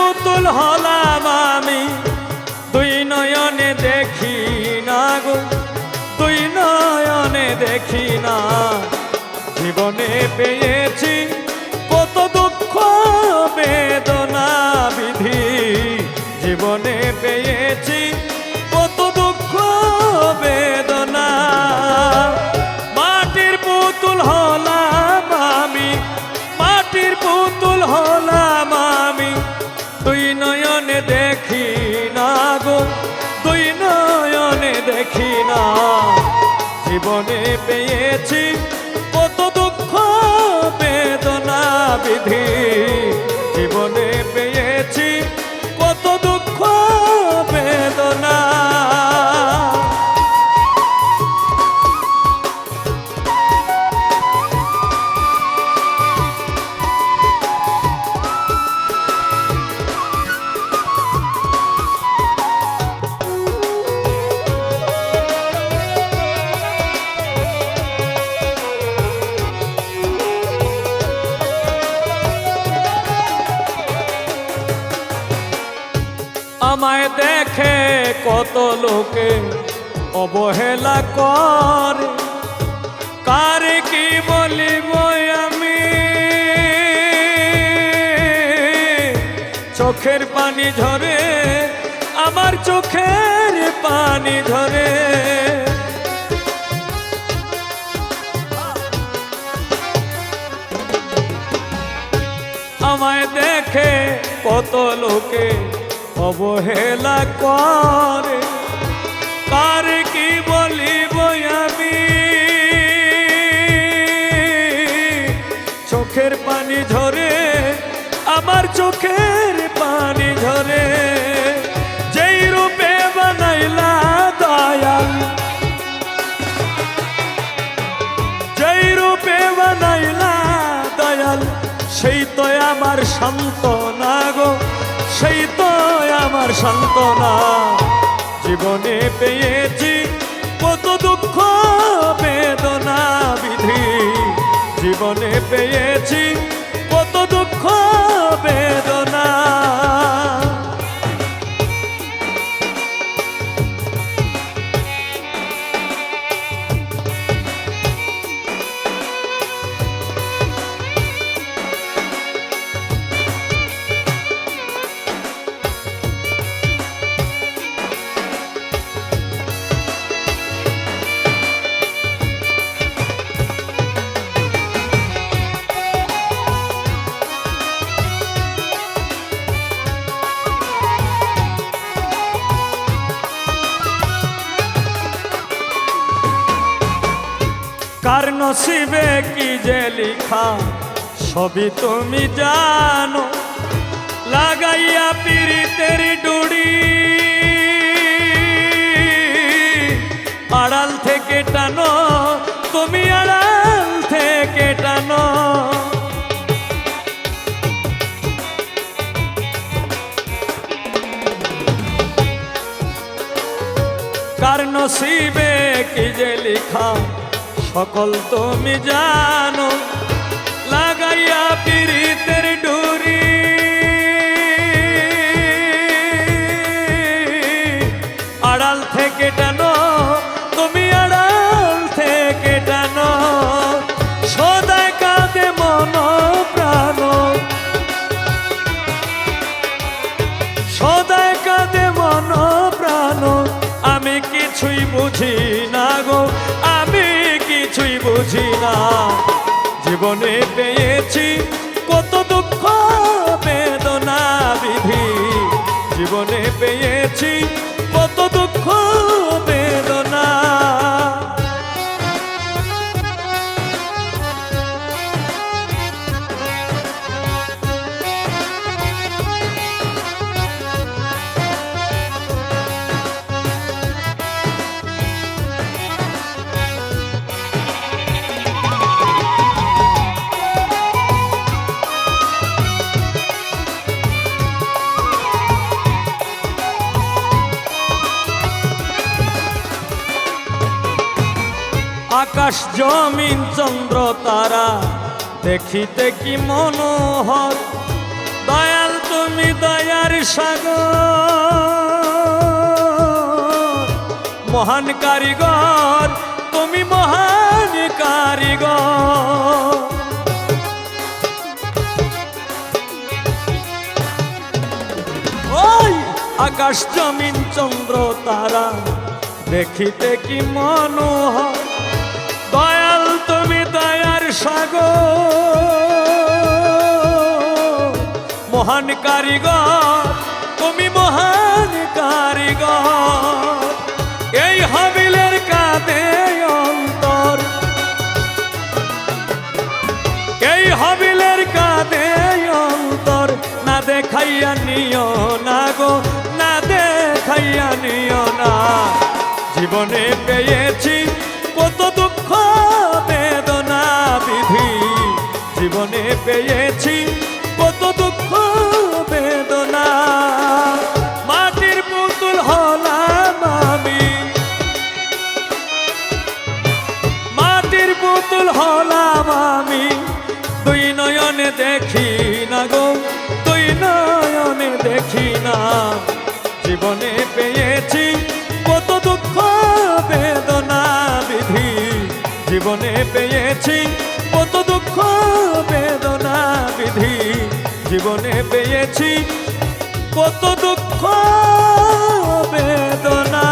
পুতুল হলাম আমি। দুই নয়নে দেখি না গো। দুই নয়নে দেখি না। জীবনে পেয়েছি কত দুঃখ, বেদনা, বিধি। জীবনে পেয়েছি কত দুঃখ, বেদনা। জীবনে পেয়েছি। কত দুঃখ বেদনা বিধি। আমায় দেখে কত লোকে অবহেলা করে। কার কি বলিব আমি? চোখের পানি ঝরে, আমার চোখের পানি ধরে আমায় দেখে কত লোকে অবহেলা করে। কার কি বলিব আমি? চোখের পানি ঝরে, আমার চোখের পানি ঝরে। যেই রূপে বানাইলা দয়াল, যেই রূপে বানাইলা দয়াল, সেই তো আমার সান্ত্বনা গো, সেই আমার সান্ত্বনা। জীবনে পেয়েছি কত দুঃখ বেদনা বিধি। জীবনে পেয়েছি কত দুঃখ বেদনা। কার নসিবে কি যে লিখা? সবই তুমি জানো। লাগাইয়া পিরিতের ডুড়ি। আড়াল থেকে টানো সকল তুমি জানো, লাগাইয়া পিরিতের ডুরি। আড়াল থেকে টানো, তুমি আড়াল থেকে টানো সদায় কাঁদে মন প্রাণ। সদায় কাঁদে মন প্রাণ, আমি কিছুই বুঝি জীবনে পেয়েছি কত দুঃখ আকাশ জমিন চন্দ্র তারা। দেখিতে কি মনোহর? দয়াল তুমি দয়া সাগর। মহান কারিগর, তুমি মহান কারিগর। ওই আকাশ জমিন চন্দ্র তারা। দেখিতে কি মনোহর? দয়াল তুমি দয়ার সাগর। মহান কারিগর, তুমি মহান কারিগর। এই হাবিলের কাঁধে অন্তর। এই হাবিলের কাঁধে অন্তর। না দেখাইয়া নিও না গো, না দেখাইয়া নিও না। জীবনে পেয়েছি জীবনে পেয়েছি, কত দুঃখ, বেদনা। মাটির পুতুল হলাম আমি। মাটির পুতুল হলাম আমি। দুই নয়নে দেখি না গো, দুই নয়নে দেখি না। জীবনে পেয়েছি কত দুঃখ, বেদনা বিধি। জীবনে পেয়েছি জীবনে পেয়েছি কত দুঃখ বেদনা।